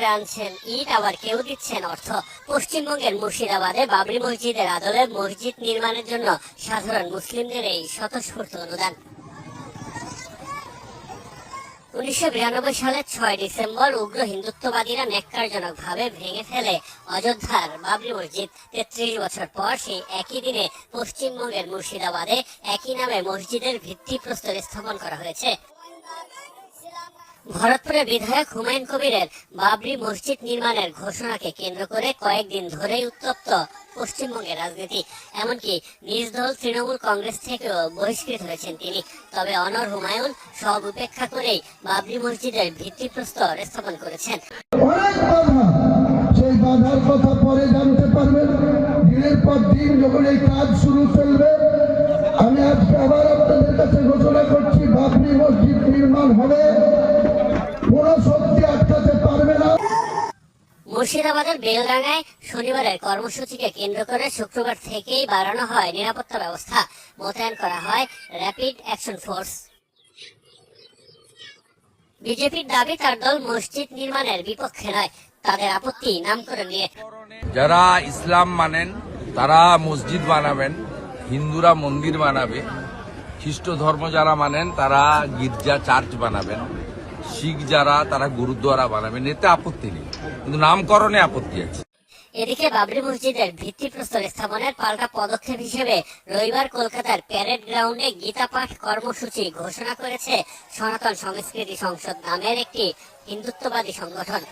করে আনছেন ইট আবার কেউ দিচ্ছেন অর্থ। পশ্চিমবঙ্গের মুর্শিদাবাদে বাবরি মসজিদের আদলে মসজিদ নির্মাণের জন্য সাধারণ মুসলিমদের এই স্বতঃস্ফূর্ত অনুদান। উনিশশো বিরানব্বই সালের ছয় ডিসেম্বর উগ্র হিন্দুত্ববাদীরা ন্যাক্কারজনকভাবে ভেঙে ফেলে অযোধ্যার বাবরি মসজিদ। তেত্রিশ বছর পর সেই একই দিনে পশ্চিমবঙ্গের মুর্শিদাবাদে একই নামে মসজিদের ভিত্তি ভিত্তিপ্রস্তর স্থাপন করা হয়েছে। ভরতপুরের বিধায়ক হুমায়ুন কবিরের বাবরি মসজিদ নির্মাণের ঘোষণাকে কেন্দ্র করে কয়েকদিন ধরেই উত্তপ্ত পশ্চিমবঙ্গের রাজনীতি। এমনকি নিজ দল তৃণমূল কংগ্রেস থেকেও বহিষ্কৃত হয়েছেন তিনি। তবে অনর হুমায়ুন সব উপেক্ষা করেই বাবরি মসজিদের ভিত্তিপ্রস্তর স্থাপন করেছেন। সেই বাধার কথা পরে জানতে পারবেন। দিনের পর দিন যখন এই কাজ শুরু চলবে, আমি আজকে আবার আপনাদের কাছে ঘোষণা করছি, বাবরি মসজিদ নির্মাণ হবে। মুর্শিদাবাদের বেলডাঙ্গায় শনিবারের কর্মসূচিকে কেন্দ্র করে শুক্রবার থেকেই বাড়ানো হয় নিরাপত্তা ব্যবস্থা। মোতায়েন করা হয় র্যাপিড অ্যাকশন ফোর্স। বিজেপির দাবি, তার দল মসজিদ নির্মাণের বিপক্ষে নয়। তাদের আপত্তি নামকরণ নিয়ে যারা ইসলাম মানেন, তারা মসজিদ বানাবেন, হিন্দুরা মন্দির বানাবে, খ্রিস্ট ধর্ম যারা মানেন, তারা গির্জা, চার্চ বানাবেন। শিখ যারা, তারা গুরুদ্বারা বানাবেন এতে আপত্তি নেই। কিন্তু নামকরণে আপত্তি আছে। এদিকে বাবরি মসজিদের ভিত্তিপ্রস্তর স্থাপনের পাল্টা পদক্ষেপ হিসেবে রবিবার কলকাতার প্যারেড গ্রাউন্ডে গীতা পাঠ কর্মসূচি ঘোষণা করেছে সনাতন সংস্কৃতি সংসদ নামের একটি হিন্দুত্ববাদী সংগঠন।